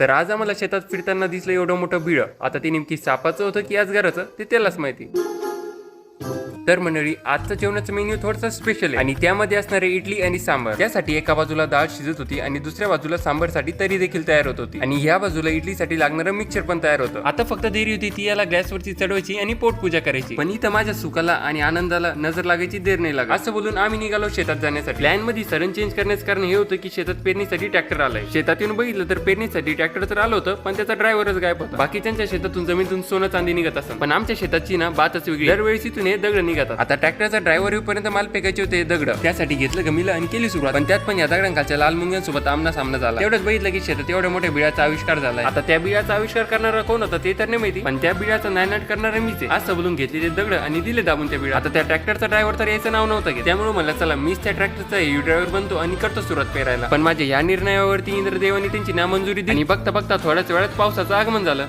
तर आज आम्हाला शेतात फिरताना दिसलं एवढं मोठं बिळ. आता ते नेमकी सापाचं होतं की आज घराचं ते त्यालाच माहिती. तर मंडळी आजचं जेवणाचं मेन्यू थोडंसं स्पेशल आहे. आणि त्यामध्ये असणारे इडली आणि सांबार. त्यासाठी एका बाजूला डाळ शिजत होती आणि दुसऱ्या बाजूला सांबारसाठी तरी देखील तयार होत होती. आणि या बाजूला इडलीसाठी लागणारं मिक्सर पण तयार होतं. आता फक्त देरी होती ती याला गॅसवरती चढवायची आणि पोटपूजा करायची. पण इथं माझ्या सुखाला आणि आनंदाला नजर लागायची देर नाही लागत. असं बोलून आम्ही निघालो शेतात जाण्यासाठी. प्लॅनमध्ये सरण चेंज करण्याचं कारण हे होतं की शेतात पेरणीसाठी ट्रॅक्टर आलाय. शेतात येऊन बघितलं तर पेरणीसाठी ट्रॅक्टर तर आलं होतं पण त्याचा ड्रायव्हरच गायब होता. बाकीच्यांच्या शेतातून जमीनतून सोनं चांदी निघत असत पण आमच्या शेताची ना बातच वेगळी दरवेळेस इथून हे दगड घेतात. आता ट्रॅक्टरचा ड्रायव्हर येऊपर्यंत माल फेकायचे होते दगड. त्यासाठी घेतलं गमीला आणि केली सुरुवात. पण त्यात पण या दगडांखालच्या लाल मुंग्यांसोबत आमना सामना झाला. तेवढंच बघितलं की शेतात एवढ्या मोठ्या बिळाचा आविष्कार झाला आता त्या बिळाचा आविष्कार करणारा कोण होता ते तर नाही माहिती. पण त्या बिळाचा नायनाट करणारा मीच आहे. असं बोलून घेतले ते दगड आणि दिले दाबून त्या बिळा आता त्या ट्रॅक्टरचा ड्रायव्हर तर याचं नाव नव्हतं की त्यामुळे मला चला मीच त्या ट्रॅक्टरचा यू ड्रायव्हर बनतो आणि करतो सुरुवात पेरायला. पण माझ्या या निर्णयावरती इंद्रदेवानी त्यांची नामंजुरी दिली. बघता बघता थोड्याच वेळात पावसाचं आगमन झालं.